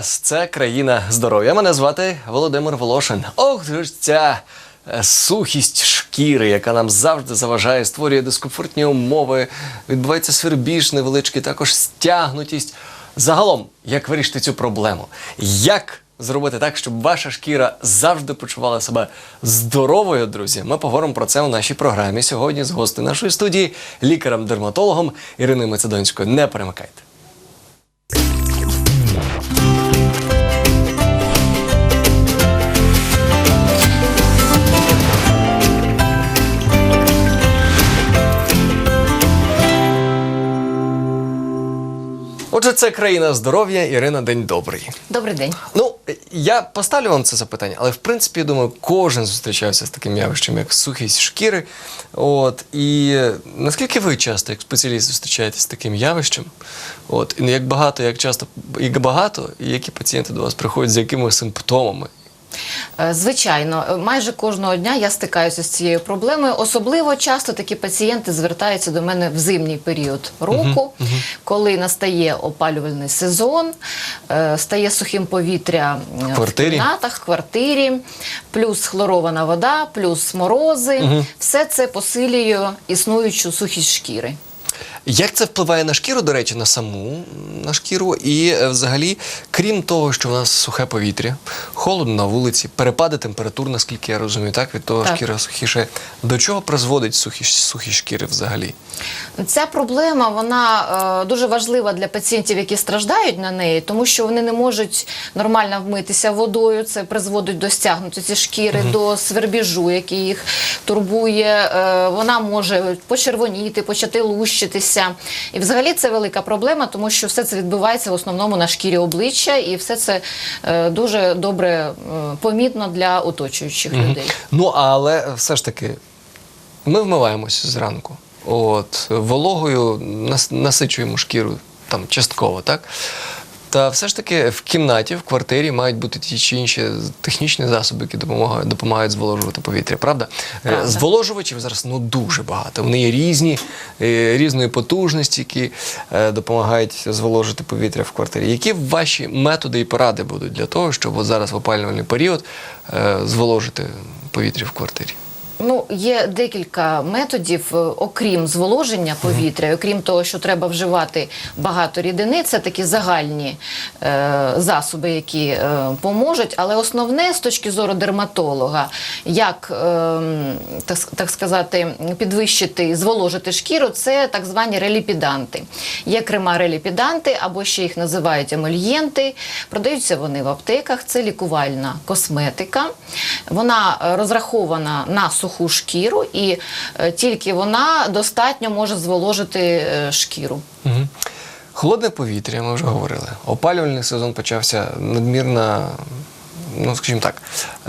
Вас! Це країна здоров'я. Мене звати Володимир Волошин. Ох, ж ця е, сухість шкіри, яка нам завжди заважає, створює дискомфортні умови, відбувається свербіж невеличкий, також стягнутість. Загалом, як вирішити цю проблему? Як зробити так, щоб ваша шкіра завжди почувала себе здоровою, друзі? Ми поговоримо про це у нашій програмі сьогодні з гостею нашої студії, лікарем-дерматологом Іриною Мацедонською. Не перемикайте. Отже, це країна здоров'я. Ірина, день добрий. Добрий день. Ну, я поставлю вам це запитання, але в принципі, я думаю, кожен зустрічався з таким явищем, як сухість шкіри. От і наскільки ви часто, як спеціаліст, зустрічаєтесь з таким явищем? От і як багато, як часто, як багато, і які пацієнти до вас приходять з якими симптомами? Е, Звичайно, е, майже кожного дня я стикаюся з цією проблемою. Особливо часто такі пацієнти звертаються до мене в зимній період року, коли настає опалювальний сезон, е, стає сухим повітря В квартирі? в кімнатах, в квартирі, плюс хлорована вода, плюс морози. Все це посилює існуючу сухість шкіри. Як це впливає на шкіру, до речі, на саму на шкіру? І е, взагалі, крім того, що в нас сухе повітря, холодно на вулиці, перепади температур, наскільки я розумію, так від того Так. шкіра сухіше. До чого призводить сухі, сухі шкіри взагалі? Ця проблема вона е, дуже важлива для пацієнтів, які страждають на неї, тому що вони не можуть нормально вмитися водою. Це призводить до стягнутості шкіри, до свербіжу, який їх турбує. Е, вона може почервоніти, почати лущитися. І взагалі це велика проблема, тому що все це відбувається в основному на шкірі обличчя, і все це е, дуже добре е, помітно для оточуючих людей. Ну, але все ж таки, ми вмиваємося зранку. От, вологою нас, насичуємо шкіру там частково, так? Та все ж таки в кімнаті, в квартирі мають бути ті чи інші технічні засоби, які допомагають, допомагають зволожувати повітря, правда? Е, Правда. Зволожувачів зараз ну, дуже багато. Вони є різні, е, різної потужності, які е, допомагають зволожити повітря в квартирі. Які ваші методи і поради будуть для того, щоб от зараз в опалювальний період зволожити повітря в квартирі? Ну, є декілька методів, е, окрім зволоження повітря, окрім того, що треба вживати багато рідини, це такі загальні е, засоби, які е, поможуть. Але основне з точки зору дерматолога, як е, так, так сказати, підвищити, зволожити шкіру, це так звані реліпіданти. Є крема реліпіданти, або ще їх називають емольєнти. Продаються вони в аптеках. Це лікувальна косметика. Вона е, розрахована на суху шкіру, і е, тільки вона достатньо може зволожити е, шкіру. Угу. Холодне повітря, ми вже говорили. Опалювальний сезон почався надмірна, ну скажімо так,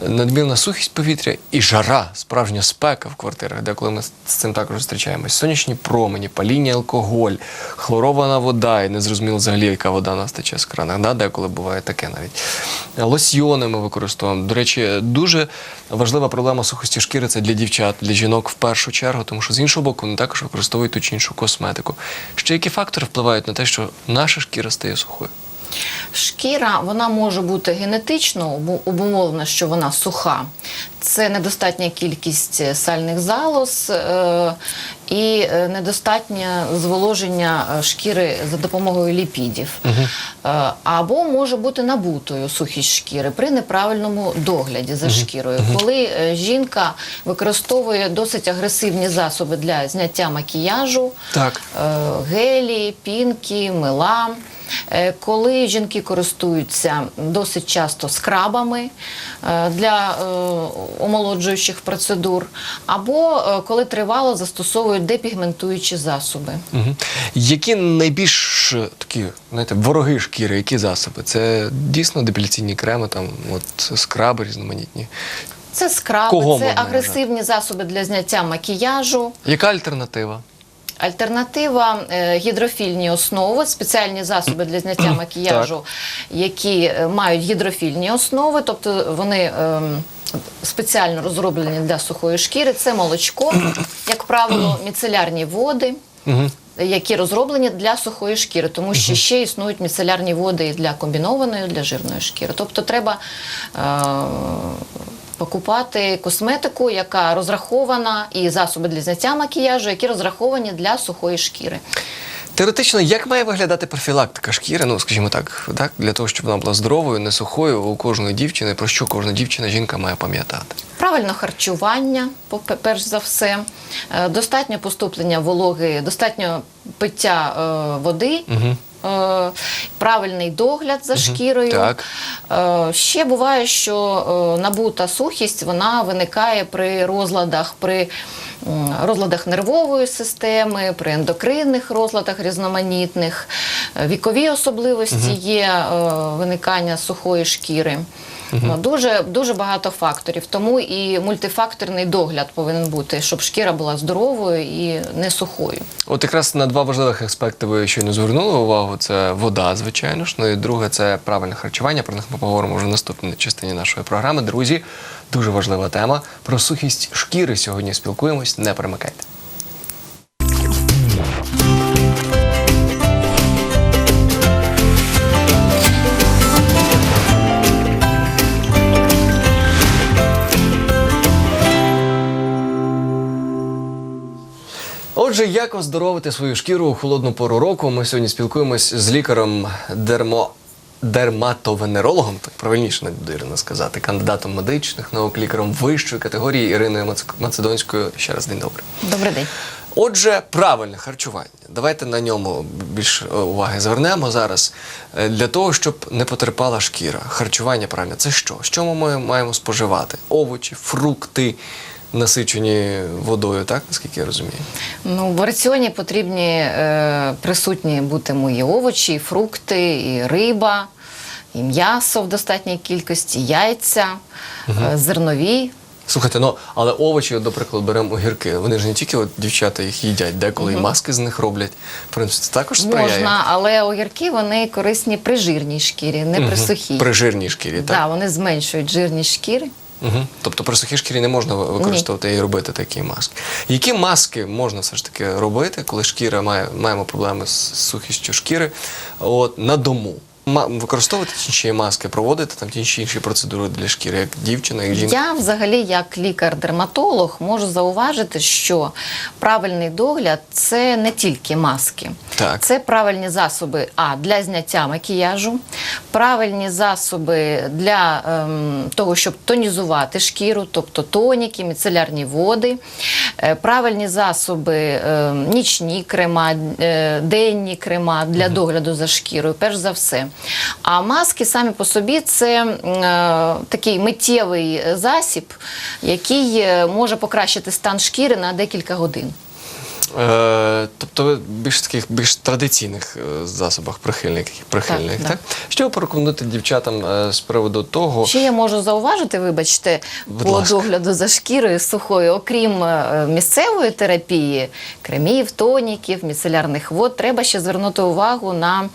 надмірна сухість повітря і жара, справжня спека в квартирах, деколи ми з цим також зустрічаємось. Сонячні промені, паління алкоголь, хлорована вода, і не зрозуміло взагалі, яка вода у нас тече з крана. Да? Деколи буває таке навіть. Лосьйони ми використовуємо. До речі, дуже важлива проблема сухості шкіри це для дівчат, для жінок в першу чергу, тому що з іншого боку вони також використовують ту чи іншу косметику. Ще які фактори впливають на те, що наша шкіра стає сухою? Шкіра вона може бути генетично обу- обумовлена, що вона суха. Це недостатня кількість е, сальних залоз е, і е, недостатнє зволоження е, шкіри за допомогою ліпідів. Е, або може бути набутою сухість шкіри при неправильному догляді за шкірою. Коли е, жінка використовує досить агресивні засоби для зняття макіяжу, Так. гелі, пінки, мила. Коли жінки користуються досить часто скрабами для омолоджуючих процедур, або коли тривало застосовують депігментуючі засоби. Угу. Які найбільш такі, знаєте, вороги шкіри, які засоби? Це дійсно депіляційні креми, там, от скраби різноманітні. Це скраби, Кого це можна агресивні засоби для зняття макіяжу. Яка альтернатива? Альтернатива е, гідрофільні основи, спеціальні засоби для зняття макіяжу, які е, мають гідрофільні основи, тобто вони ем, спеціально розроблені для сухої шкіри. Це молочко, як правило, міцелярні води. Які розроблені для сухої шкіри, тому що ще існують міцелярні води і для комбінованої, і для жирної шкіри. Тобто треба е, покупати косметику, яка розрахована, і засоби для зняття макіяжу, які розраховані для сухої шкіри. Теоретично, як має виглядати профілактика шкіри? Ну, скажімо так, так, для того, щоб вона була здоровою, не сухою у кожної дівчини, про що кожна дівчина, жінка має пам'ятати. Правильне харчування, перш за все, Е, достатньо поступлення вологи, достатньо пиття е, води. е, Правильний догляд за шкірою. Так. Е, Ще буває, що е, набута сухість вона виникає при розладах, при розладах нервової системи, при ендокринних розладах різноманітних, Е, вікові особливості є е, виникання сухої шкіри. Ну, Дуже, дуже багато факторів. Тому і мультифакторний догляд повинен бути, щоб шкіра була здоровою і не сухою. От якраз на два важливих аспекти ви щойно звернули увагу: це вода, звичайно ж. Ну і друге це правильне харчування. Про них ми поговоримо вже в наступній частині нашої програми. Друзі, дуже важлива тема. Про сухість шкіри сьогодні спілкуємось. Не перемикайте. Отже, як оздоровити свою шкіру у холодну пору року? Ми сьогодні спілкуємось з лікарем дермо. Дерматовенерологом, так правильніше Ірина сказати, кандидатом медичних наук, лікарем вищої категорії Іриною Мац- Macedонською. Ще раз день добрий. Добрий день. Отже, правильне харчування. Давайте на ньому більше е, уваги звернемо зараз. Е, Для того, щоб не потерпала шкіра. Харчування правильне це що? Що ми маємо споживати? Овочі, фрукти, насичені водою, так наскільки я розумію? Ну, в раціоні потрібні е, присутні бути мої овочі, і фрукти, і риба, і м'ясо в достатній кількості, яйця, е, зернові. Слухайте, ну але овочі, от, до прикладу, беремо огірки. Вони ж не тільки от, дівчата їх їдять, деколи і маски з них роблять. В принципі, це також сприяє. Можна, але огірки вони корисні при жирній шкірі, не при сухій. При жирній шкірі, так? Да, вони зменшують жирність шкіри. Угу. Тобто при сухій шкірі не можна використовувати використовувати і робити такі маски. Які маски можна все ж таки робити, коли шкіра має маємо проблеми з сухістю шкіри? От на дому. Використовувати ті чи маски, проводити там ті чи інші процедури для шкіри, як дівчина, як жінка. Я взагалі, як лікар-дерматолог, можу зауважити, що правильний догляд це не тільки маски, Так. це правильні засоби а для зняття макіяжу, правильні засоби для ем, того, щоб тонізувати шкіру, тобто тоніки, міцелярні води, е, правильні засоби, ем, нічні крема, е, денні крема для догляду за шкірою, перш за все. А маски самі по собі це е, такий миттєвий засіб, який е, може покращити стан шкіри на декілька годин. Е, тобто ви більш таких більш традиційних е, засобах прихильних, прихильних так, Так, Що ви порекомендуєте дівчатам е, з приводу того, Ще я можу зауважити, вибачте, Будь по ласка. догляду за шкірою сухою, окрім місцевої терапії, кремів, тоніків, міцелярних вод, треба ще звернути увагу на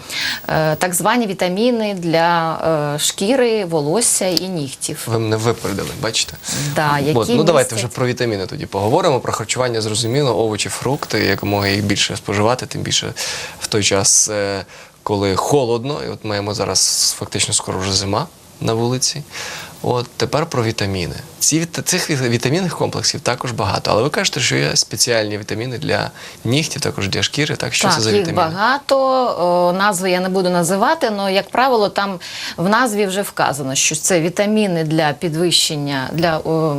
е, так звані вітаміни для е, шкіри, волосся і нігтів. ви мене випередили, бачите? Да, які От, ну давайте містять- вже про вітаміни тоді поговоримо. Про харчування зрозуміло, овочі, фрукти, якомога їх більше споживати, тим більше в той час, е, коли холодно, і от маємо зараз фактично скоро вже зима на вулиці. От тепер про вітаміни. Ці цих віта- вітамінних комплексів також багато, але ви кажете, що є спеціальні вітаміни для нігтів, також для шкіри. Так, що так, це за їх вітаміни? багато. О, назви я не буду називати, але, як правило, там в назві вже вказано, що це вітаміни для підвищення, для о,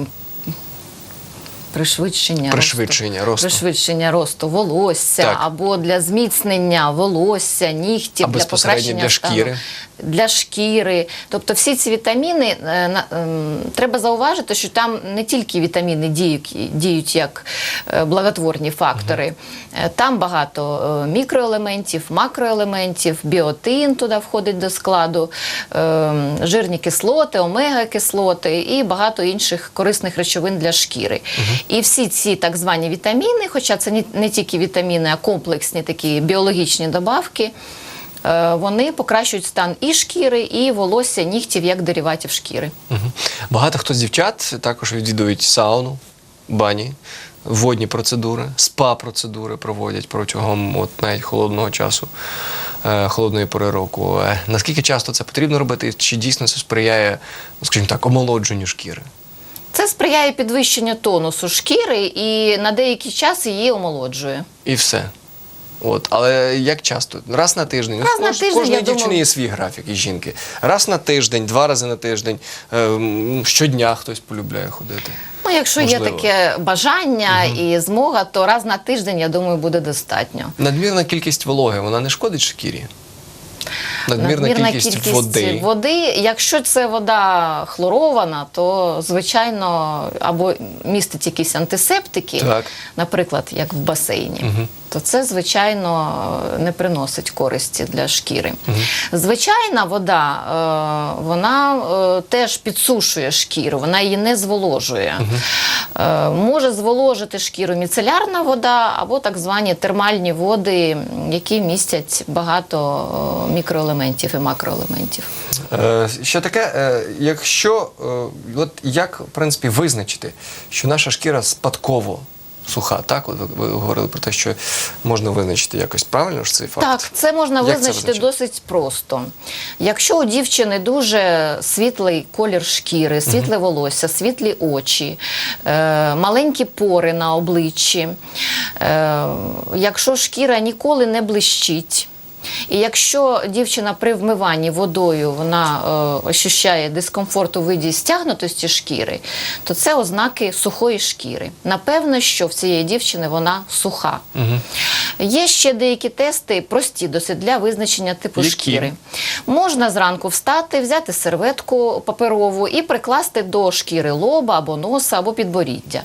пришвидшення, Пришвидшення росту. пришвидшення росту волосся Так. або для зміцнення волосся, нігтів, А для покращення для стану. Для шкіри. Тобто всі ці вітаміни, е, ем, треба зауважити, що там не тільки вітаміни діють, діють як е, благотворні фактори. Е, Там багато е, мікроелементів, макроелементів, біотин туди входить до складу, ем, жирні кислоти, омега-кислоти і багато інших корисних речовин для шкіри. І всі ці так звані вітаміни, хоча це не, тільки вітаміни, а комплексні такі біологічні добавки. Е, Вони покращують стан і шкіри, і волосся, нігтів як дериватів шкіри. Мгм. Багато хто з дівчат також відвідують сауну, бані. водні процедури, спа-процедури проводять протягом от, навіть холодного часу, е, холодної пори року. Е, наскільки часто це потрібно робити? Чи дійсно це сприяє, ну, скажімо так, омолодженню шкіри? Це сприяє підвищенню тонусу шкіри і на деякий час її омолоджує. І все. От, але як часто? Раз на тиждень. Раз на тиждень, Кожної дівчини думаю- є свій графік і жінки. Раз на тиждень, два рази на тиждень, е, м, щодня хтось полюбляє ходити. Ну, якщо Можливо. є таке бажання і змога, то раз на тиждень, я думаю, буде достатньо. Надмірна кількість вологи, вона не шкодить шкірі? Надмірна, кількість, води. води. Якщо це вода хлорована, то звичайно або містить якісь антисептики, Так. наприклад, як в басейні. То це, звичайно, не приносить користі для шкіри. Звичайна вода, е, вона е, теж підсушує шкіру, вона її не зволожує. Е, Може зволожити шкіру міцелярна вода або так звані термальні води, які містять багато мікроелементів і макроелементів. Що таке, якщо, от як, в принципі, визначити, що наша шкіра спадково суха, так? От ви, говорили про те, що можна визначити якось правильно ж цей факт? Так, це можна Як це визначити визначити? досить просто. Якщо у дівчини дуже світлий колір шкіри, світле волосся, світлі очі, е, маленькі пори на обличчі, е, якщо шкіра ніколи не блищить. І якщо дівчина при вмиванні водою вона е, ощущає дискомфорт у виді стягнутості шкіри, то це ознаки сухої шкіри. Напевно, що в цієї дівчини вона суха. Є ще деякі тести, прості досить для визначення типу Які? шкіри. Можна зранку встати, взяти серветку паперову і прикласти до шкіри лоба або носа, або підборіддя.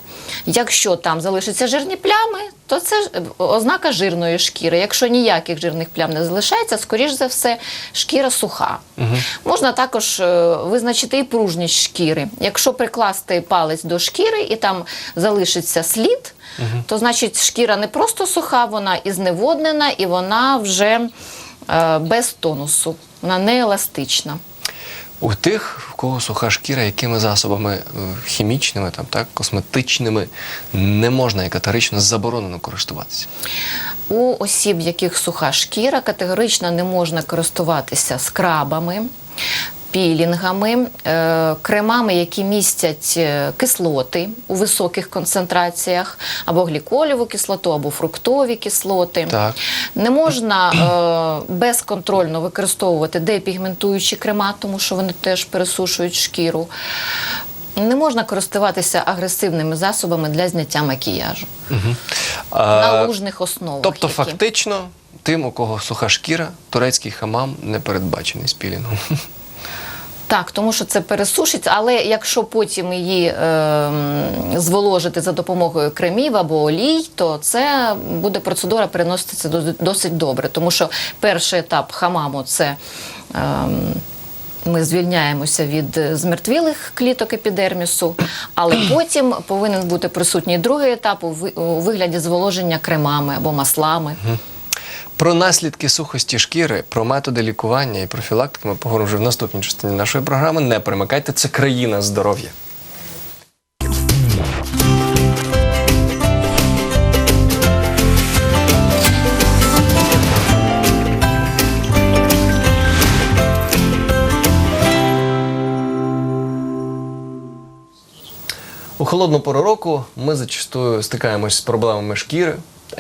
Якщо там залишаться жирні плями, то це е, ознака жирної шкіри. Якщо ніяких жирних плям не залишається, скоріш за все, шкіра суха. Можна також е, визначити і пружність шкіри. Якщо прикласти палець до шкіри і там залишиться слід, то значить шкіра не просто суха, вона і зневоднена, і вона вже е, без тонусу, вона не еластична. У тих, в кого суха шкіра, якими засобами е, хімічними, там, так, косметичними не можна і категорично заборонено користуватися. У осіб, яких суха шкіра, категорично не можна користуватися скрабами. Пілінгами, е, кремами, які містять е, кислоти у високих концентраціях, або гліколіву кислоту, або фруктові кислоти. Так. Не можна е, безконтрольно використовувати депігментуючі крема, тому що вони теж пересушують шкіру. Не можна користуватися агресивними засобами для зняття макіяжу на А, лужних основах. тобто, які. фактично, тим, у кого суха шкіра, турецький хамам не передбачений з пілінгом. Так, тому що це пересушить, але якщо потім її е, зволожити за допомогою кремів або олій, то це буде процедура переноситися до- досить добре. Тому що перший етап хамаму це. ем, ми звільняємося від е, змертвілих кліток епідермісу, але потім повинен бути присутній другий етап у вигляді зволоження кремами або маслами. Про наслідки сухості шкіри, про методи лікування і профілактики ми поговоримо вже в наступній частині нашої програми. Не перемикайте, це країна здоров'я. У холодну пору року ми зачастую стикаємось з проблемами шкіри,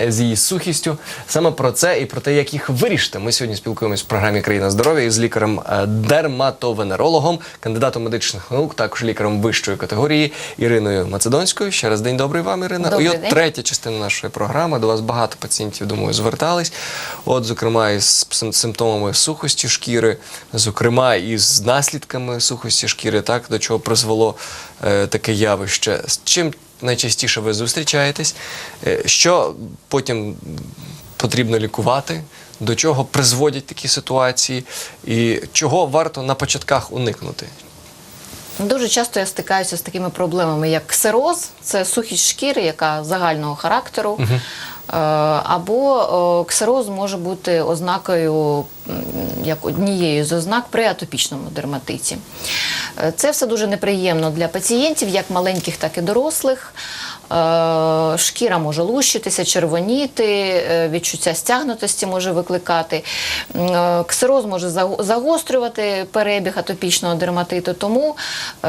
з її сухістю. Саме про це і про те, як їх вирішити. Ми сьогодні спілкуємось в програмі Країна здоров'я із лікарем е, дерматовенерологом, кандидатом медичних наук, також лікарем вищої категорії Іриною Macedонською. Ще раз день добрий вам, Ірина. Добрий і от третя частина нашої програми. До вас багато пацієнтів, думаю, звертались. От, зокрема, із симптомами сухості шкіри, зокрема, із наслідками сухості шкіри, так до чого призвело е, таке явище. З чим найчастіше ви зустрічаєтесь? Е, що потім потрібно лікувати? До чого призводять такі ситуації, і чого варто на початках уникнути? Дуже часто я стикаюся з такими проблемами, як ксероз, це сухість шкіри, яка загального характеру. Е, Або е, ксероз може бути ознакою, як однією з ознак при атопічному дерматиті. Е, Це все дуже неприємно для пацієнтів, як маленьких, так і дорослих. Е, Шкіра може лущитися, червоніти, е, відчуття стягнутості може викликати. Е, Ксероз може заго- загострювати перебіг атопічного дерматиту. Тому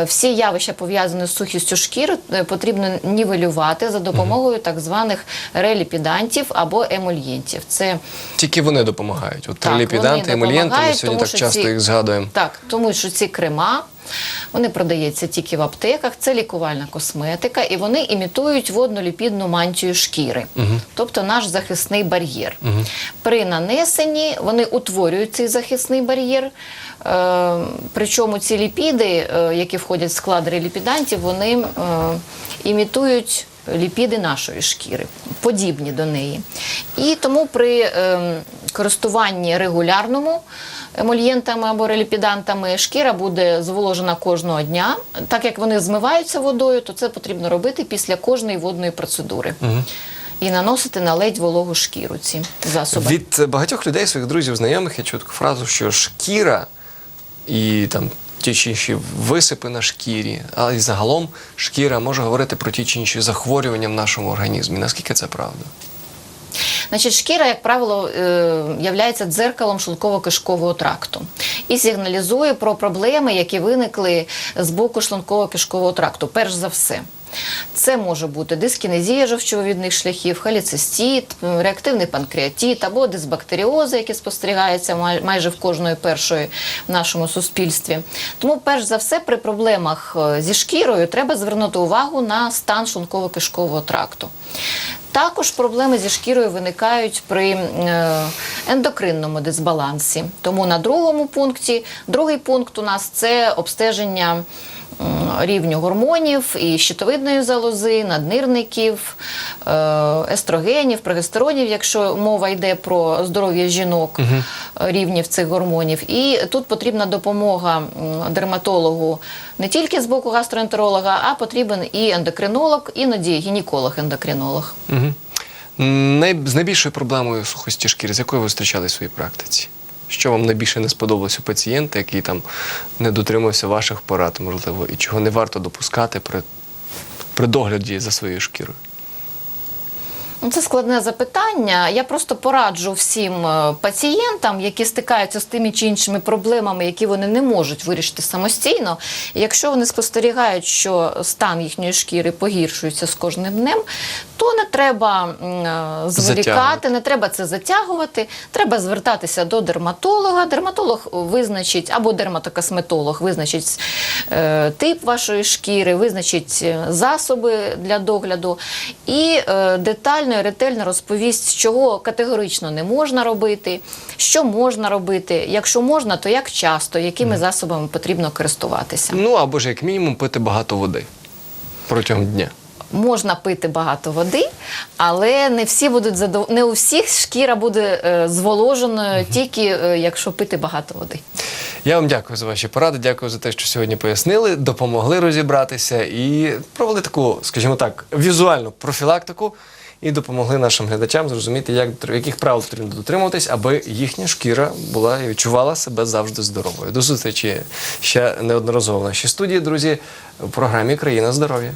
всі явища, пов'язані з сухістю шкіри, потрібно нівелювати за допомогою так званих реліпідантів або емульєнтів. Це Тільки вони допомагають. От Так, реліпіданти, емульєнти, ми сьогодні так часто ці- їх згадуємо. Так, тому що ці крема. Вони продаються тільки в аптеках, це лікувальна косметика, і вони імітують водноліпідну мантію шкіри, тобто наш захисний бар'єр. При нанесенні вони утворюють цей захисний бар'єр. Е, причому ці ліпіди, е, які входять в склад реліпідантів, вони е, імітують ліпіди нашої шкіри, подібні до неї. І тому при ем, користуванні регулярному емульєнтами або реліпідантами шкіра буде зволожена кожного дня. Так як вони змиваються водою, то це потрібно робити після кожної водної процедури. І наносити на ледь вологу шкіру ці засоби. Від багатьох людей, своїх друзів, знайомих, я чув таку фразу, що шкіра і там ті чи інші висипи на шкірі, а і загалом шкіра може говорити про ті чи інші захворювання в нашому організмі. Наскільки це правда? Значить, шкіра, як правило, є являється дзеркалом шлунково-кишкового тракту і сигналізує про проблеми, які виникли з боку шлунково-кишкового тракту. Перш за все. Це може бути дискінезія жовчовидних шляхів, холецистит, реактивний панкреатит або дисбактеріози, які спостерігаються майже в кожної першої в нашому суспільстві. Тому, перш за все, при проблемах е, зі шкірою треба звернути увагу на стан шлунково-кишкового тракту. Також проблеми зі шкірою виникають при е, ендокринному дисбалансі. Тому на другому пункті, другий пункт у нас це обстеження рівню гормонів і щитовидної залози, наднирників, е, естрогенів, прогестеронів, якщо мова йде про здоров'я жінок, е, рівнів цих гормонів. І тут потрібна допомога дерматологу не тільки з боку гастроентеролога, а потрібен і ендокринолог, іноді гінеколог-ендокринолог. Угу. З найбільшою проблемою сухості шкіри, з якою ви зустрічали в своїй практиці? Що вам найбільше не сподобалось у пацієнта, який там не дотримався ваших порад, можливо, і чого не варто допускати при, при догляді за своєю шкірою? Ну, Це складне запитання. Я просто пораджу всім е, пацієнтам, які стикаються з тими чи іншими проблемами, які вони не можуть вирішити самостійно. Якщо вони спостерігають, що стан їхньої шкіри погіршується з кожним днем, то не треба е, зволікати, не треба це затягувати. Треба звертатися до дерматолога. Дерматолог визначить або дерматокосметолог визначить е, тип вашої шкіри, визначить е, засоби для догляду і е, детально і ретельно розповість, чого категорично не можна робити, що можна робити. Якщо можна, то як часто, якими засобами потрібно користуватися. Ну або ж як мінімум пити багато води протягом дня. Можна пити багато води, але не всі будуть задов... не у всіх шкіра буде е, зволоженою, тільки е, якщо пити багато води. Я вам дякую за ваші поради, дякую за те, що сьогодні пояснили, допомогли розібратися і провели таку, скажімо так, візуальну профілактику і допомогли нашим глядачам зрозуміти, як яких правил потрібно дотримуватись, аби їхня шкіра була і відчувала себе завжди здоровою. До зустрічі ще неодноразово в нашій студії, друзі, в програмі Країна здоров'я.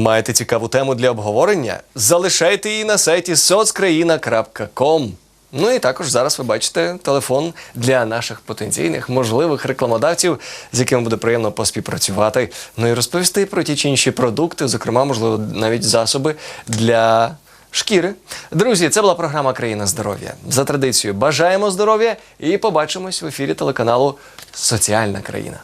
Маєте цікаву тему для обговорення? Залишайте її на сайті соцкраїна.ком. Ну і також зараз ви бачите телефон для наших потенційних можливих рекламодавців, з якими буде приємно поспівпрацювати. Ну і розповісти про ті чи інші продукти, зокрема, можливо, навіть засоби для шкіри. Друзі, це була програма Країна здоров'я. За традицією бажаємо здоров'я і побачимось в ефірі телеканалу Соціальна країна.